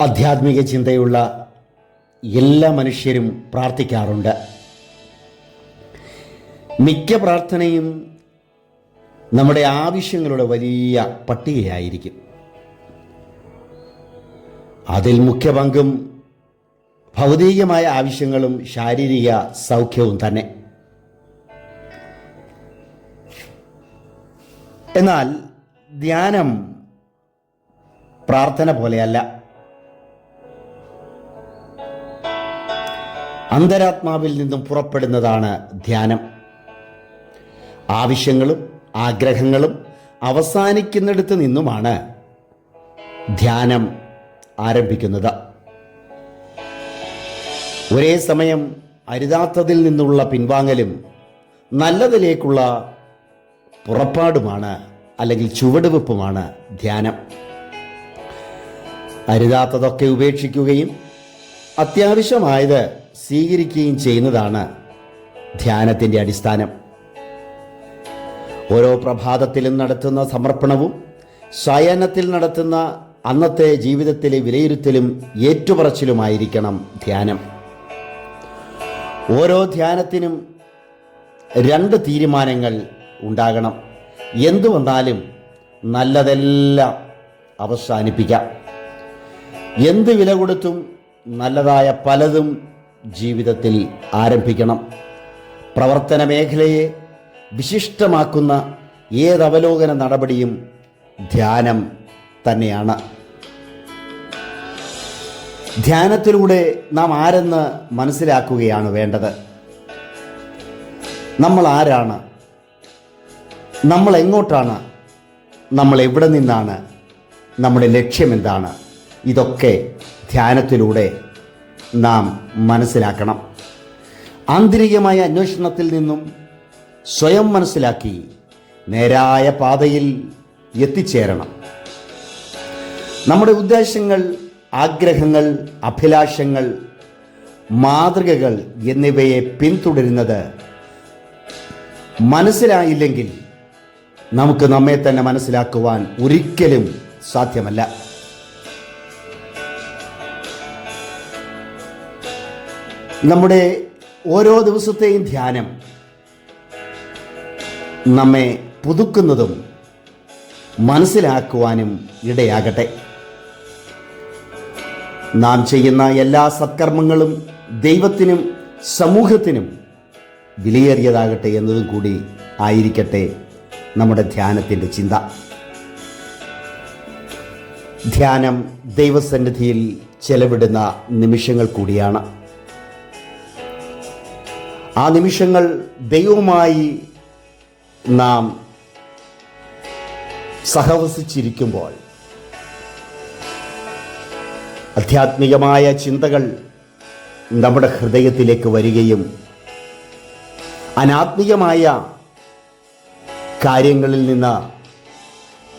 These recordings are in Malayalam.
ആധ്യാത്മിക ചിന്തയുള്ള എല്ലാ മനുഷ്യരും പ്രാർത്ഥിക്കാറുണ്ട്. മിക്ക പ്രാർത്ഥനയും നമ്മുടെ ആവശ്യങ്ങളുടെ വലിയ പട്ടികയായിരിക്കും. അതിൽ മുഖ്യ പങ്കും ഭൗതികമായ ആവശ്യങ്ങളും ശാരീരിക സൗഖ്യവും തന്നെ. എന്നാൽ ധ്യാനം പ്രാർത്ഥന പോലെയല്ല. അന്തരാത്മാവിൽ നിന്നും പുറപ്പെടുന്നതാണ് ധ്യാനം. ആവശ്യങ്ങളും ആഗ്രഹങ്ങളും അവസാനിക്കുന്നിടത്ത് നിന്നുമാണ് ധ്യാനം ആരംഭിക്കുന്നത്. ഒരേ സമയം അരുതാത്തതിൽ നിന്നുള്ള പിൻവാങ്ങലും നല്ലതിലേക്കുള്ള പുറപ്പാടുമാണ് അല്ലെങ്കിൽ ചുവടുവെപ്പുമാണ് ധ്യാനം. അരുതാത്തതൊക്കെ ഉപേക്ഷിക്കുകയും അത്യാവശ്യമായത് സ്വീകരിക്കുകയും ചെയ്യുന്നതാണ് ധ്യാനത്തിന്റെ അടിസ്ഥാനം. ഓരോ പ്രഭാതത്തിലും നടത്തുന്ന സമർപ്പണവും ശയനത്തിൽ നടത്തുന്ന അന്നത്തെ ജീവിതത്തിലെ വിലയിരുത്തലും ഏറ്റുപറച്ചിലുമായിരിക്കണം ധ്യാനം. ഓരോ ധ്യാനത്തിനും രണ്ട് തീരുമാനങ്ങൾ ഉണ്ടാകണം. എന്തു വന്നാലും നല്ലതെല്ലാം അവസാനിപ്പിക്കാം. എന്ത് വില കൊടുത്തും നല്ലതായ പലതും ജീവിതത്തിൽ ആരംഭിക്കണം. പ്രവർത്തന മേഖലയെ വിശിഷ്ടമാക്കുന്ന ഏതവലോകന നടപടിയും ധ്യാനം തന്നെയാണ്. ധ്യാനത്തിലൂടെ നാം ആരെന്ന് മനസ്സിലാക്കുകയാണ് വേണ്ടത്? നമ്മൾ ആരാണ്? നമ്മൾ എങ്ങോട്ടാണ്? നമ്മൾ എവിടെ നിന്നാണ്? നമ്മുടെ ലക്ഷ്യം എന്താണ് ഇതൊക്കെ ധ്യാനത്തിലൂടെ നാം മനസ്സിലാക്കണം. ആന്തരികമായ അന്വേഷണത്തിൽ നിന്നും സ്വയം മനസ്സിലാക്കി നേരായ പാതയിൽ എത്തിച്ചേരണം. നമ്മുടെ ഉദ്ദേശങ്ങൾ ആഗ്രഹങ്ങൾ അഭിലാഷങ്ങൾ മാതൃകകൾ എന്നിവയെ പിന്തുടരുന്നത് മനസ്സിലായില്ലെങ്കിൽ നമുക്ക് നമ്മെ തന്നെ മനസ്സിലാക്കുവാൻ ഒരിക്കലും സാധ്യമല്ല. നമ്മുടെ ഓരോ ദിവസത്തെയും ധ്യാനം നമ്മെ പുതുക്കുന്നതും മനസ്സിലാക്കുവാനും ഇടയാകട്ടെ. നാം ചെയ്യുന്ന എല്ലാ സത്കർമ്മങ്ങളും ദൈവത്തിനും സമൂഹത്തിനും വിലയേറിയതാകട്ടെ എന്നതും കൂടി ആയിരിക്കട്ടെ നമ്മുടെ ധ്യാനത്തിന്റെ ചിന്ത. ധ്യാനം ദൈവസന്നിധിയിൽ ചെലവിടുന്ന നിമിഷങ്ങൾ കൂടിയാണ്. ആ നിമിഷങ്ങൾ ദൈവമായി നാം സഹവസിച്ചിരിക്കുമ്പോൾ ആധ്യാത്മികമായ ചിന്തകൾ നമ്മുടെ ഹൃദയത്തിലേക്ക് വരികയും അനാത്മികമായ കാര്യങ്ങളിൽ നിന്ന്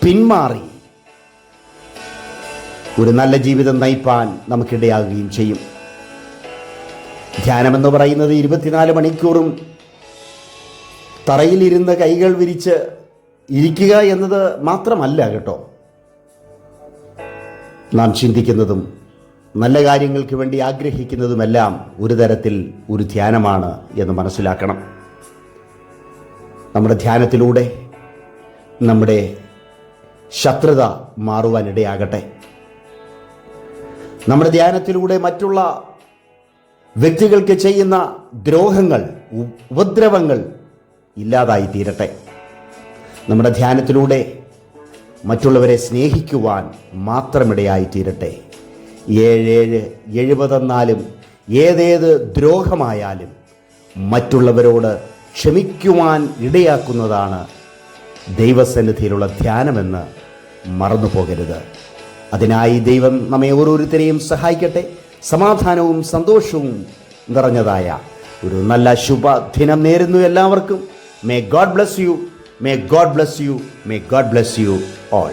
പിന്മാറി ഒരു നല്ല ജീവിതം നയിപ്പാൻ നമുക്കിടയാകുകയും ചെയ്യും. ധ്യാനമെന്ന് പറയുന്നത് ഇരുപത്തിനാല് മണിക്കൂറും തറയിലിരുന്ന് കൈകൾ വിരിച്ച് ഇരിക്കുക എന്നത് മാത്രമല്ല കേട്ടോ. നാം ചിന്തിക്കുന്നതും നല്ല കാര്യങ്ങൾക്ക് വേണ്ടി ആഗ്രഹിക്കുന്നതുമെല്ലാം ഒരു തരത്തിൽ ഒരു ധ്യാനമാണ് എന്ന് മനസ്സിലാക്കണം. നമ്മുടെ ധ്യാനത്തിലൂടെ നമ്മുടെ ശത്രുത മാറുവാനിടയാകട്ടെ. നമ്മുടെ ധ്യാനത്തിലൂടെ മറ്റുള്ള വ്യക്തികൾക്ക് ചെയ്യുന്ന ദ്രോഹങ്ങൾ ഉപദ്രവങ്ങൾ ഇല്ലാതായി തീരട്ടെ നമ്മുടെ ധ്യാനത്തിലൂടെ മറ്റുള്ളവരെ സ്നേഹിക്കുവാൻ മാത്രമിടയായി തീരട്ടെ ഏഴേഴ് എഴുപതെന്നാലും ഏതേത് ദ്രോഹമായാലും മറ്റുള്ളവരോട് ക്ഷമിക്കുവാൻ ഇടയാക്കുന്നതാണ് ദൈവസന്നിധിയിലുള്ള ധ്യാനമെന്ന് മറന്നു പോകരുത് അതിനായി ദൈവം നമ്മെ ഓരോരുത്തരെയും സഹായിക്കട്ടെ. സമാധാനവും സന്തോഷവും നിറഞ്ഞതായ ഒരു നല്ല ശുഭദിനം നേരുന്നു എല്ലാവർക്കും. May God bless you may God bless you may God bless you all